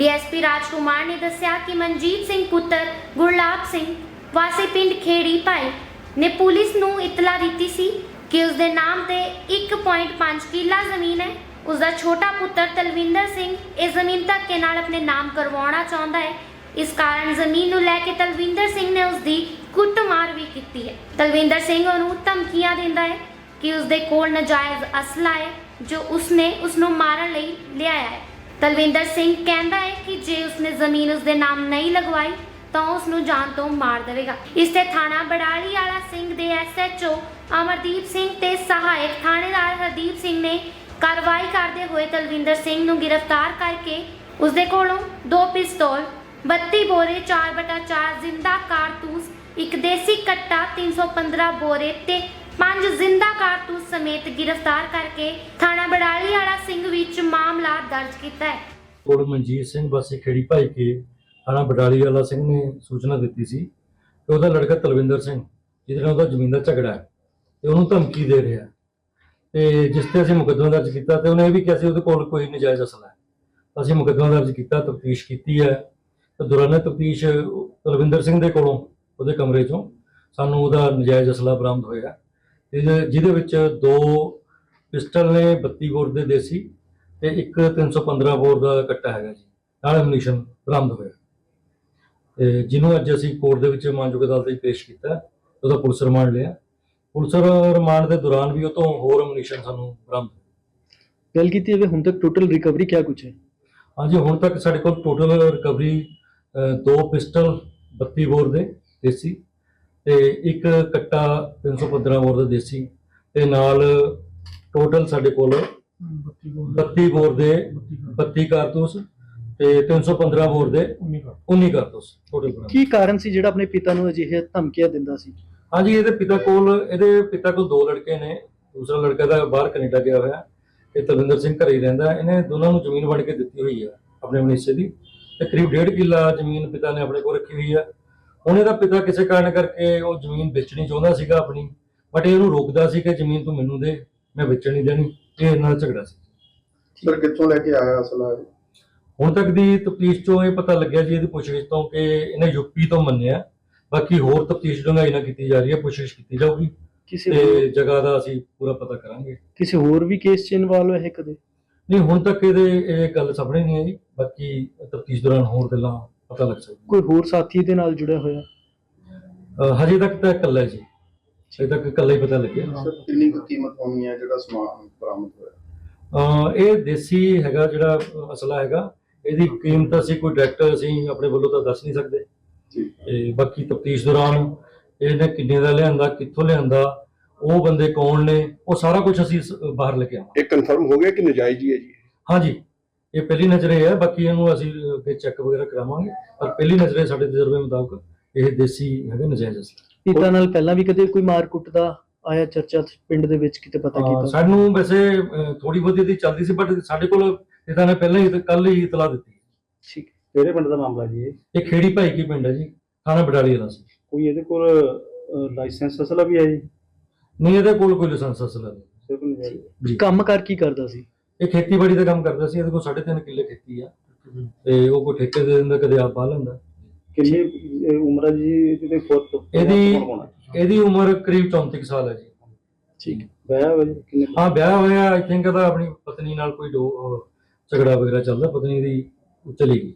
DSP ਰਾਜਕੁਮਾਰ ਨੇ ਦੱਸਿਆ ਕਿ ਮਨਜੀਤ ਸਿੰਘ ਪੁੱਤਰ ਗੁਰਲਾਬ ਸਿੰਘ, ਵਾਸੀ ਪਿੰਡ ਖੇੜੀ ਭਾਈ, ਨੇ ਪੁਲਿਸ ਨੂੰ ਇਤਲਾ ਦਿੱਤੀ ਸੀ ਕਿ ਉਸ ਦੇ ਨਾਮ ਤੇ 1.5 ਕਿੱਲਾ ਜ਼ਮੀਨ ਹੈ। ਉਸ ਦਾ ਛੋਟਾ ਪੁੱਤਰ ਤਲਵਿੰਦਰ ਸਿੰਘ ਇਹ ਜ਼ਮੀਨ ਧੱਕੇ ਨਾਲ ਆਪਣੇ ਨਾਮ ਕਰਵਾਉਣਾ ਚਾਹੁੰਦਾ ਹੈ। ਇਸ ਕਾਰਨ ਜ਼ਮੀਨ ਨੂੰ ਲੈ ਕੇ ਤਲਵਿੰਦਰ ਸਿੰਘ ਨੇ ਉਸ ਦੀ ਕੁੱਟਮਾਰ ਵੀ ਕੀਤੀ ਹੈ। ਤਲਵਿੰਦਰ ਸਿੰਘ ਉਹਨੂੰ ਧਮਕੀਆਂ ਦਿੰਦਾ ਹੈ ਕਿ ਉਸ ਦੇ ਕੋਲ ਨਜਾਇਜ਼ ਅਸਲਾ ਹੈ, ਜੋ ਉਸਨੇ ਉਸ ਨੂੰ ਮਾਰਨ ਲਈ ਲਿਆਇਆ ਹੈ। ਤਲਵਿੰਦਰ ਸਿੰਘ ਕਹਿੰਦਾ ਹੈ ਕਿ ਜੇ ਉਸਨੇ ਜ਼ਮੀਨ ਉਸਦੇ ਨਾਮ ਨਹੀਂ ਲਗਵਾਈ, ਤਾਂ ਉਸ ਨੂੰ ਜਾਨ ਤੋਂ ਮਾਰ ਦੇਵੇਗਾ। ਇਸ ਤੇ ਥਾਣਾ ਬੜਾਲੀ ਵਾਲਾ ਸਿੰਘ ਦੇ ਐਸਐਚਓ ਅਮਰਦੀਪ ਸਿੰਘ ਤੇ ਸਹਾਇਕ ਥਾਣੇਦਾਰ ਹਰਦੀਪ ਸਿੰਘ ਨੇ ਕਾਰਵਾਈ ਕਰਦੇ ਹੋਏ ਤਲਵਿੰਦਰ ਸਿੰਘ ਨੂੰ ਗ੍ਰਿਫਤਾਰ ਕਰਕੇ ਉਸ ਦੇ ਕੋਲੋਂ ਦੋ ਪਿਸਤੌਲ 32 ਬੋਰੇ 4/4 ਜ਼ਿੰਦਾ ਕਾਰਤੂਸ, ਇੱਕ ਦੇਸੀ ਕੱਟਾ 315 ਬੋਰੇ ਤੇ ਪੰਜ ਜ਼ਿੰਦਾ ਸਮੇਤ ਗ੍ਰਿਫਤਾਰ ਕਰਕੇ ਥਾਣਾ ਬੜਾਲੀ ਵਾਲਾ ਸਿੰਘ ਵਿੱਚ ਮਾਮਲਾ ਦਰਜ ਕੀਤਾ ਹੈ। ਕੋਲ ਮਨਜੀਤ ਸਿੰਘ ਵਾਸੀ ਖੇੜੀ ਭਾਈ ਕੇ ਥਾਣਾ ਬਡਾਲੀ ਵਾਲਾ ਸਿੰਘ ਨੇ ਸੂਚਨਾ ਦਿੱਤੀ ਸੀ ਕਿ ਉਹਦਾ ਲੜਕਾ ਤਲਵਿੰਦਰ ਸਿੰਘ, ਜਿਹਦੇ ਨਾਲ ਉਹਦਾ ਜ਼ਮੀਨ ਦਾ ਝਗੜਾ ਹੈ ਤੇ ਉਹਨੂੰ ਧਮਕੀ ਦੇ ਰਿਹਾ ਤੇ ਜਿਸ ਤੇ ਅਸੀਂ ਮੁਕੱਦਮਾ ਦਰਜ ਕੀਤਾ ਤੇ ਉਹਨੇ ਇਹ ਵੀ ਕਿਹਾ ਸੀ ਉਹਦੇ ਕੋਲ ਕੋਈ ਨਜਾਇਜ਼ ਅਸਲਾ ਹੈ। ਅਸੀਂ ਮੁਕੱਦਮਾ ਦਰਜ ਕੀਤਾ, ਤਫਤੀਸ਼ ਕੀਤੀ ਹੈ ਤੇ ਦੌਰਾਨੇ ਤਫਤੀਸ਼ ਤਲਵਿੰਦਰ ਸਿੰਘ ਦੇ ਕੋਲੋਂ, ਉਹਦੇ ਕਮਰੇ ਚੋਂ ਸਾਨੂੰ ਉਹਦਾ ਨਜਾਇਜ਼ ਅਸਲਾ ਬਰਾਮਦ ਹੋਇਆ। ਜਿਹਦੇ ਵਿੱਚ ਦੋ ਪਿਸਟਲ ਨੇ 32 ਬੋਰ ਦੇ ਦੇਸੀ ਤੇ ਇੱਕ 315 ਬੋਰ ਦਾ ਕੱਟਾ ਹੈਗਾ ਜੀ। ਨਾਲ ਐਮਨੀਸ਼ਨ ਬਰਾਮਦ ਹੋਇਆ। ਤੇ ਜਿਹਨੂੰ ਅੱਜ ਅਸੀਂ ਕੋਰਟ ਦੇ ਵਿੱਚ ਮਾਨਯੋਗ ਅਦਾਲਤ ਵਿੱਚ ਪੇਸ਼ ਕੀਤਾ ਉਹਦਾ ਪੁਲਿਸ ਰਿਮਾਂਡ ਲਿਆ। ਪੁਲਿਸ ਰਿਮਾਂਡ ਦੇ ਦੌਰਾਨ ਵੀ ਉਹ ਤੋਂ ਹੋਰ ਐਮਨੀਸ਼ਨ ਸਾਨੂੰ ਬਰਾਮਦ। ਗੱਲ ਕੀਤੀ ਜਾਵੇ ਹੁਣ ਤੱਕ ਟੋਟਲ ਰਿਕਵਰੀ ਕਿਆ ਕੁਛ ਹੈ? ਹਾਂਜੀ ਹੁਣ ਤੱਕ ਸਾਡੇ ਕੋਲ ਟੋਟਲ ਰਿਕਵਰੀ ਦੋ ਪਿਸਟਲ 32 ਬੋਰ ਦੇ ਦੇਸੀ ਤੇ ਇੱਕ ਕੱਟਾ 315 ਬੋਰ ਦਾ ਦੇਸੀ ਤੇ ਨਾਲ ਟੋਟਲ ਸਾਡੇ ਕੋਲ 32 ਬੋਰ ਦੇ। 32 ਕਾਰਤੂਸ ਤੇ 315 ਬੋਰ ਦੇ 19 ਕਾਰਤੂਸ। ਟੋਟਲ ਕੀ ਕਾਰਨ ਸੀ ਜਿਹੜਾ ਆਪਣੇ ਪਿਤਾ ਨੂੰ ਅਜਿਹੇ ਧਮਕੀਆਂ ਦਿੰਦਾ ਸੀ? ਹਾਂਜੀ ਇਹਦੇ ਪਿਤਾ ਕੋਲ ਇਹਦੇ ਪਿਤਾ ਕੋਲ ਦੋ ਲੜਕੇ ਨੇ ਦੂਸਰਾ ਲੜਕਾ ਦਾ ਬਾਹਰ ਕੈਨੇਡਾ ਗਿਆ ਹੋਇਆ ਤੇ ਤਲਵਿੰਦਰ ਸਿੰਘ ਘਰੇ ਹੀ ਰਹਿੰਦਾ ਇਹਨੇ ਦੋਨਾਂ ਨੂੰ ਜ਼ਮੀਨ ਵੰਡ ਕੇ ਦਿੱਤੀ ਹੋਈ ਹੈ ਆਪਣੇ ਮਨੀਸੇ ਦੀ। ਤੇ ਕਰੀਬ 1.5 ਕਿੱਲਾ ਜ਼ਮੀਨ ਪਿਤਾ ਨੇ ਆਪਣੇ ਕੋਲ ਰੱਖੀ ਹੋਈ ਹੈ ਹੁਣ ਇਹਦਾ ਪਿਤਾ ਕਿਸੇ ਕਾਰਨ ਕਰਕੇ ਉਹ ਜ਼ਮੀਨ ਵੇਚਣੀ ਚਾਹੁੰਦਾ ਸੀਗਾ ਆਪਣੀ ਬਟ ਇਹ ਉਹਨੂੰ ਰੋਕਦਾ ਸੀ ਕਿ ਜ਼ਮੀਨ ਤੂੰ ਮੈਨੂੰ ਦੇ ਮੈਂ ਵੇਚਣ ਨਹੀਂ ਦੇਣੀ ਇਹ ਇਹਨਾਂ ਦਾ ਝਗੜਾ ਸੀ। ਸਰ ਕਿੱਥੋਂ ਲੈ ਕੇ ਆਇਆ ਅਸਲਾ ਇਹ? ਹੁਣ ਤੱਕ ਦੀ ਤਫਤੀਸ਼ ਚੋਂ ਇਹ ਪਤਾ ਲੱਗਿਆ ਜੀ ਇਹਦੀ ਪੁੱਛਗਿੱਛ ਤੋਂ ਕਿ ਇਹਨੇ ਯੂਪੀ ਤੋਂ ਮੰਨਿਆ ਬਾਕੀ ਹੋਰ ਤਫਤੀਸ਼ ਡੂੰਘਾਈ ਨਾਲ ਕੀਤੀ ਜਾ ਰਹੀ ਹੈ ਪੁੱਛਗਿੱਛ ਕੀਤੀ ਜਾਊਗੀ ਕਿਸੇ ਤੇ ਜਗ੍ਹਾ ਦਾ ਅਸੀਂ ਪੂਰਾ ਪਤਾ ਕਰਾਂਗੇ। ਕਿਸੇ ਹੋਰ ਵੀ ਕੇਸ 'ਚ ਇਨਵੋਲਵ ਹੈ ਕਦੇ? ਨਹੀਂ ਹੁਣ ਤੱਕ ਇਹਦੇ ਇਹ ਗੱਲ ਸਾਹਮਣੇ ਨਹੀਂ ਆਈ ਬਾਕੀ ਤਫਤੀਸ਼ ਦੌਰਾਨ ਹੋਰ ਗੱਲਾਂ ਪਤਾ ਲੱਗ ਸਕਦੀਆਂ ਕੋਈ ਹੋਰ ਸਾਥੀ ਦੇ ਨਾਲ ਜੁੜਿਆ ਹੋਇਆ? ਅਹ ਹਜੇ ਤੱਕ ਤਾਂ ਇਕੱਲਾ ਜੀ। ਹਜੇ ਤੱਕ ਇਕੱਲਾ ਹੀ ਪਤਾ ਲੱਗਿਆ। ਸਰ ਕਿੰਨੀ ਕੁ ਕੀਮਤ ਹੋਣੀ ਹੈ ਜਿਹੜਾ ਸਮਾਨ ਬਰਾਮਦ ਹੋਇਆ? ਅਹ ਇਹ ਦੇਸੀ ਹੈਗਾ ਜਿਹੜਾ ਅਸਲਾ ਹੈਗਾ। ਇਹਦੀ ਕੀਮਤ ਅਸੀਂ ਕੋਈ ਡਾਇਰੈਕਟ ਅਸੀਂ ਆਪਣੇ ਵੱਲੋਂ ਤਾਂ ਦੱਸ ਨਹੀਂ ਸਕਦੇ। ਜੀ। ਤੇ ਬਾਕੀ ਤਫਤੀਸ਼ ਦੌਰਾਨ ਇਹਨੇ ਕਿੰਨੇ ਦਾ ਲਿਆਂਦਾ ਕਿੱਥੋਂ ਲਿਆਂਦਾ ਉਹ ਬੰਦੇ ਕੌਣ ਨੇ ਉਹ ਸਾਰਾ ਕੁਝ ਅਸੀਂ ਸ- ਬਾਹਰ ਲੈ ਕੇ ਆਵਾਂਗੇ। ਇਹ ਕਨਫਰਮ ਹੋ ਗਿਆ ਕਿ ਨਜਾਇਜ਼ ਹੀ ਹੈ ਜੀ? ਹਾਂਜੀ। ਇਹ ਪਹਿਲੀ ਨਜ਼ਰੇ ਹੈ ਬਾਕੀ ਇਹਨੂੰ ਅਸੀਂ ਅੱਗੇ ਚੈੱਕ ਵਗੈਰਾ ਕਰਾਵਾਂਗੇ। ਪਰ ਪਹਿਲੀ ਨਜ਼ਰੇ ਸਾਡੇ ਤਜਰਬੇ ਮੁਤਾਬਕ ਇਹ ਦੇਸੀ ਹੈਗਾ ਨਜਾਇਜ਼ ਅਸਲਾ ਪਿਤਾ ਨਾਲ ਪਹਿਲਾਂ ਵੀ ਕਦੇ ਕੋਈ ਮਾਰ ਕੁੱਟ ਦਾ ਆਇਆ ਚਰਚਾ ਪਿੰਡ ਦੇ ਵਿੱਚ ਕਿਤੇ ਪਤਾ ਕੀਤਾ? ਸਾਨੂੰ ਵੈਸੇ ਥੋੜੀ ਬਹੁਤੀ ਦੀ ਚੱਲਦੀ ਸੀ ਬਟ ਸਾਡੇ ਕੋਲ ਇਹਨਾਂ ਨੇ ਪਹਿਲਾਂ ਹੀ ਕੱਲ ਹੀ ਇਤਲਾ ਦਿੱਤੀ। ਠੀਕ। ਕਿਹੜੇ ਪਿੰਡ ਦਾ ਮਾਮਲਾ ਜੀ ਇਹ? ਇਹ ਖੇੜੀ ਭਾਈ ਕੀ ਪਿੰਡ ਹੈ ਜੀ ਥਾਣਾ ਬਡਾਲੀ ਵਾਲਾ ਸੀ। ਕੋਈ ਇਹਦੇ ਕੋਲ ਲਾਇਸੈਂਸ ਅਸਲਾ ਵੀ ਹੈ ਜੀ? ਨਹੀਂ ਇਹਦੇ ਕੋਲ ਕੋਈ ਲਾਇਸੈਂਸ ਅਸਲਾ ਨਹੀਂ। ਸਿਰਫ ਨਜਾਇਜ਼ ਜੀ ਕੰਮ ਕਰ ਕੀ ਕਰਦਾ ਸੀ? ਇਹ ਖੇਤੀਬਾੜੀ ਦਾ ਕੰਮ ਕਰਦਾ ਸੀ ਇਹਦੇ ਕੋਲ 3.5 ਕਿੱਲੇ ਖੇਤੀ ਆ। ਤੇ ਉਹ ਕੋਈ ਠੇਕੇ ਦੇ ਦਿੰਦਾ ਕਦੇ ਆਪ ਪਾ ਲੈਂਦਾ। ਕਿੰਨੀ ਇਹ ਉਮਰ ਹੈ ਜੀ ਇਹਦੀ- ਕੌਣ ਹੈ? ਇਹਦੀ ਉਮਰ ਕਰੀਬ 34 ਕੁ ਸਾਲ ਹੈ ਜੀ। ਠੀਕ ਵਿਆਹ ਹੋਇਆ ਜੀ? ਕਿੰਨੇ ਹਾਂ ਵਿਆਹ ਹੋਇਆ ਆਈ ਥਿੰਕ ਇਹਦਾ ਆਪਣੀ ਪਤਨੀ ਨਾਲ ਕੋਈ ਡੋ- ਅਹ ਝਗੜਾ ਵਗੈਰਾ ਚੱਲਦਾ ਪਤਨੀ ਦੀ ਚਲੀ ਗਈ